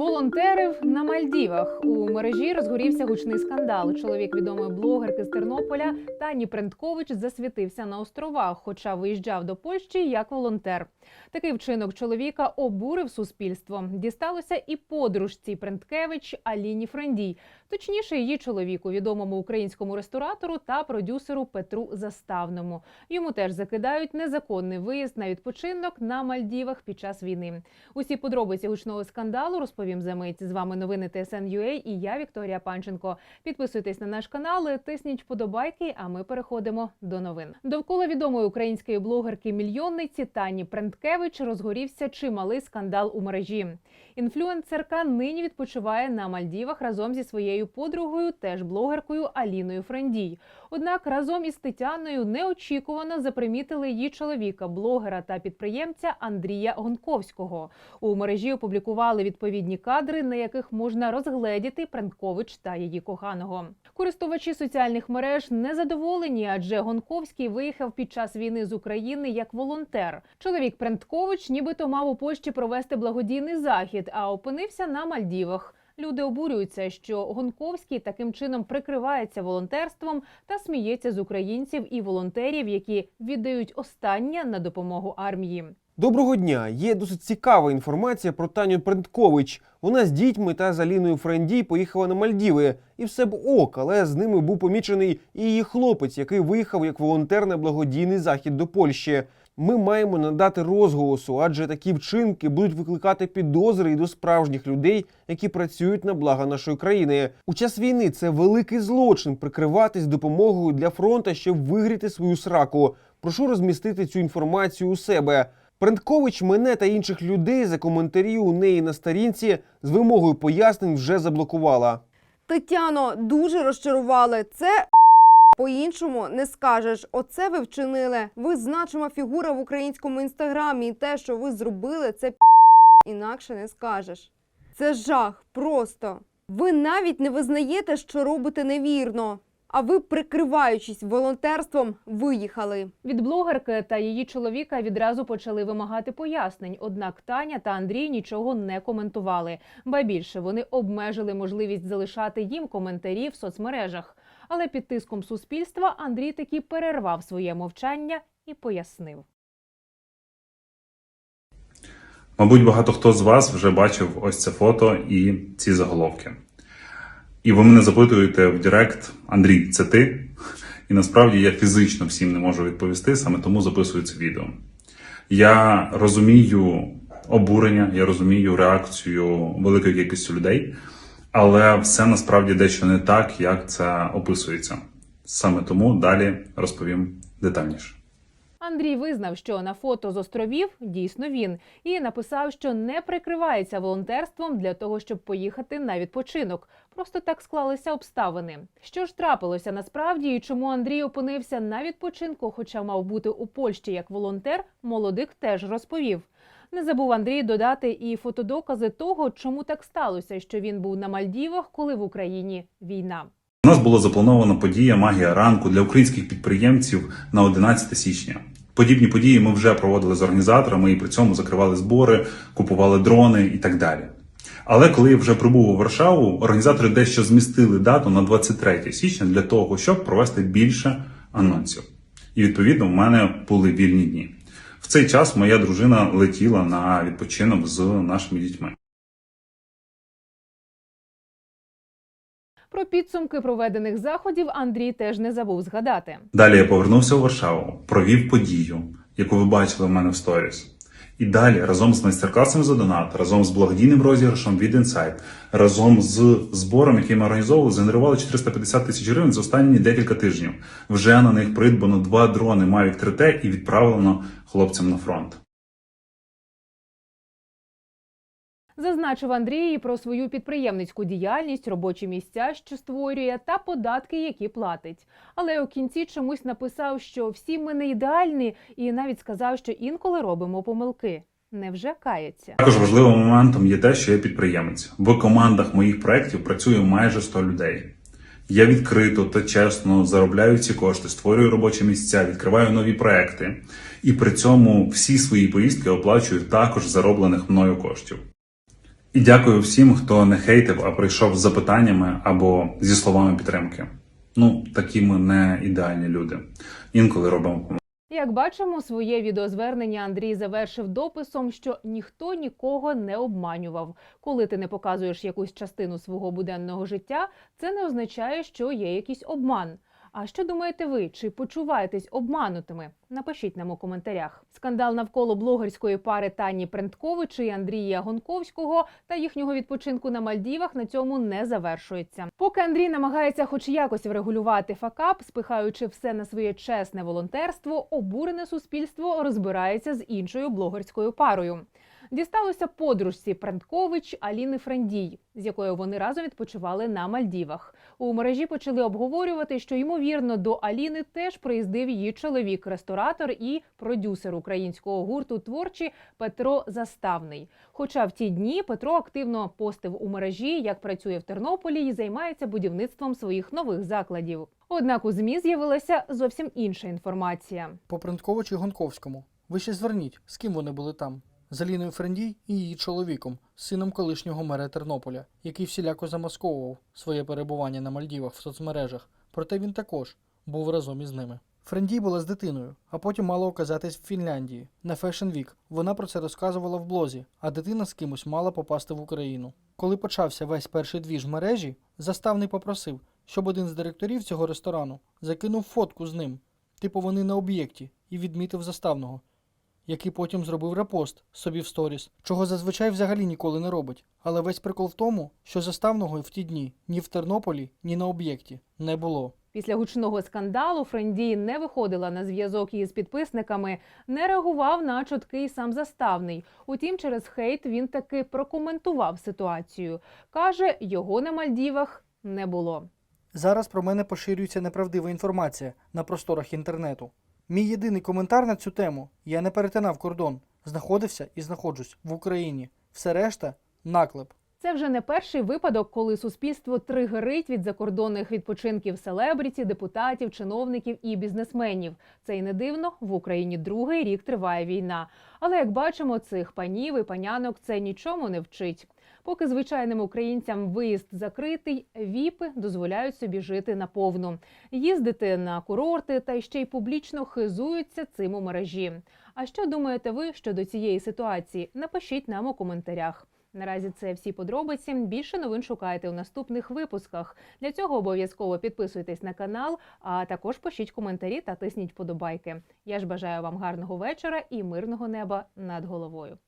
Волонтерив на Мальдівах у мережі розгорівся гучний скандал. Чоловік відомої блогерки з Тернополя Тані Пренткович засвітився на островах, хоча виїжджав до Польщі як волонтер. Такий вчинок чоловіка обурив суспільство. Дісталося і подружці Пренткевич Аліні Френдій, точніше, її чоловіку, відомому українському ресторатору та продюсеру Петру Заставному. Йому теж закидають незаконний виїзд на відпочинок на Мальдівах під час війни. Усі подробиці гучного скандалу розповім за мить. З вами новини ТСН.UA і я Вікторія Панченко. Підписуйтесь на наш канал, тисніть вподобайки. А ми переходимо до новин. Довкола відомої української блогерки мільйонниці Тані Пренткевич розгорівся чималий скандал у мережі. Інфлюенсерка нині відпочиває на Мальдівах разом зі своєю подругою, теж блогеркою Аліною Френдій. Однак разом із Тетяною неочікувано запримітили її чоловіка, блогера та підприємця Андрія Гонковського. У мережі опублікували відповідні кадри, на яких можна розгледіти Пренкович та її коханого. Користувачі соціальних мереж незадоволені, адже Гонковський виїхав під час війни з України як волонтер. Чоловік Пренткович нібито мав у Польщі провести благодійний захід, а опинився на Мальдівах. Люди обурюються, що Гонковський таким чином прикривається волонтерством та сміється з українців і волонтерів, які віддають останнє на допомогу армії. Доброго дня! Є досить цікава інформація про Таню Пренткович. Вона з дітьми та з Аліною Френді поїхала на Мальдіви. І все б ок, але з ними був помічений і її хлопець, який виїхав як волонтер на благодійний захід до Польщі. Ми маємо надати розголосу, адже такі вчинки будуть викликати підозри і до справжніх людей, які працюють на благо нашої країни. У час війни це великий злочин прикриватись допомогою для фронта, щоб вигріти свою сраку. Прошу розмістити цю інформацію у себе. Пренткович мене та інших людей за коментарі у неї на сторінці з вимогою пояснень вже заблокувала. Тетяно, дуже розчарували. Це по-іншому не скажеш. Оце ви вчинили. Ви значима фігура в українському інстаграмі. І те, що ви зробили, це інакше не скажеш. Це жах, просто. Ви навіть не визнаєте, що робите невірно. А ви, прикриваючись волонтерством, виїхали. Від блогерки та її чоловіка відразу почали вимагати пояснень. Однак Таня та Андрій нічого не коментували. Ба більше вони обмежили можливість залишати їм коментарі в соцмережах. Але під тиском суспільства Андрій таки перервав своє мовчання і пояснив. Мабуть, багато хто з вас вже бачив ось це фото і ці заголовки. І ви мене запитуєте в Директ, Андрій, це ти? І насправді я фізично всім не можу відповісти, саме тому записую це відео. Я розумію обурення, я розумію реакцію великої кількості людей, але все насправді дещо не так, як це описується. Саме тому далі розповім детальніше. Андрій визнав, що на фото з островів дійсно він, і написав, що не прикривається волонтерством для того, щоб поїхати на відпочинок. Просто так склалися обставини. Що ж трапилося насправді, і чому Андрій опинився на відпочинку, хоча мав бути у Польщі як волонтер, молодик теж розповів. Не забув Андрій додати і фотодокази того, чому так сталося, що він був на Мальдівах, коли в Україні війна. У нас було заплановано подія Магія ранку для українських підприємців на 11 січня. Подібні події ми вже проводили з організаторами і при цьому закривали збори, купували дрони і так далі. Але коли я вже прибув у Варшаву, організатори дещо змістили дату на 23 січня для того, щоб провести більше анонсів. І відповідно в мене були вільні дні. В цей час моя дружина летіла на відпочинок з нашими дітьми. Про підсумки проведених заходів Андрій теж не забув згадати. Далі я повернувся у Варшаву, провів подію, яку ви бачили в мене в сторіс. І далі разом з майстер-класом за донат, разом з благодійним розіграшем від Insight, разом з збором, який ми організовували, згенерували 450 тисяч гривень за останні декілька тижнів. Вже на них придбано два дрони Mavic 3T і відправлено хлопцям на фронт. Зазначив Андрій про свою підприємницьку діяльність, робочі місця, що створює, та податки, які платить. Але у кінці чомусь написав, що всі ми не ідеальні, і навіть сказав, що інколи робимо помилки. Невже кається? Також важливим моментом є те, що я підприємець. В командах моїх проєктів працює майже 100 людей. Я відкрито та чесно заробляю ці кошти, створюю робочі місця, відкриваю нові проекти. І при цьому всі свої поїздки оплачую також зароблених мною коштів. І дякую всім, хто не хейтив, а прийшов з запитаннями або зі словами підтримки. Ну, такі ми не ідеальні люди. Інколи робимо. Як бачимо, своє відеозвернення Андрій завершив дописом, що ніхто нікого не обманював. Коли ти не показуєш якусь частину свого буденного життя, це не означає, що є якийсь обман. А що думаєте ви? Чи почуваєтесь обманутими? Напишіть нам у коментарях. Скандал навколо блогерської пари Тані Пренткович і Андрія Гонковського та їхнього відпочинку на Мальдівах на цьому не завершується. Поки Андрій намагається хоч якось врегулювати факап, спихаючи все на своє чесне волонтерство, обурене суспільство розбирається з іншою блогерською парою. Дісталося подружці Пренткович Аліни Френдій, з якою вони разом відпочивали на Мальдівах. У мережі почали обговорювати, що ймовірно до Аліни теж приїздив її чоловік, ресторатор і продюсер українського гурту творчі Петро Заставний. Хоча в ті дні Петро активно постив у мережі, як працює в Тернополі і займається будівництвом своїх нових закладів. Однак у змі з'явилася зовсім інша інформація. По Принтковичу і Гонковському. Ви ще зверніть, з ким вони були там. З Аліною Френдій і її чоловіком, сином колишнього мера Тернополя, який всіляко замасковував своє перебування на Мальдівах в соцмережах, проте він також був разом із ними. Френдій була з дитиною, а потім мала оказатись в Фінляндії на Fashion Week. Вона про це розказувала в блозі, а дитина з кимось мала попасти в Україну. Коли почався весь перший двіж в мережі, заставний попросив, щоб один з директорів цього ресторану закинув фотку з ним, типу вони на об'єкті, і відмітив заставного, який потім зробив репост собі в сторіс, чого зазвичай взагалі ніколи не робить. Але весь прикол в тому, що заставного в ті дні ні в Тернополі, ні на об'єкті не було. Після гучного скандалу Френді не виходила на зв'язок із підписниками, не реагував на чутки й сам заставний. Утім, через хейт він таки прокоментував ситуацію. каже, його на Мальдівах не було. Зараз про мене поширюється неправдива інформація на просторах інтернету. Мій єдиний коментар на цю тему я не перетинав кордон, знаходився і знаходжусь в Україні. Все решта наклеп. Це вже не перший випадок, коли суспільство тригерить від закордонних відпочинків селебріті, депутатів, чиновників і бізнесменів. Це й не дивно. В Україні другий рік триває війна. Але як бачимо, цих панів і панянок це нічому не вчить. Поки звичайним українцям виїзд закритий, віпи дозволяють собі жити наповну, їздити на курорти та ще й публічно хизуються цим у мережі. А що думаєте ви щодо цієї ситуації? Напишіть нам у коментарях. Наразі це всі подробиці. Більше новин шукайте у наступних випусках. Для цього обов'язково підписуйтесь на канал, а також пишіть коментарі та тисніть вподобайки. Я ж бажаю вам гарного вечора і мирного неба над головою.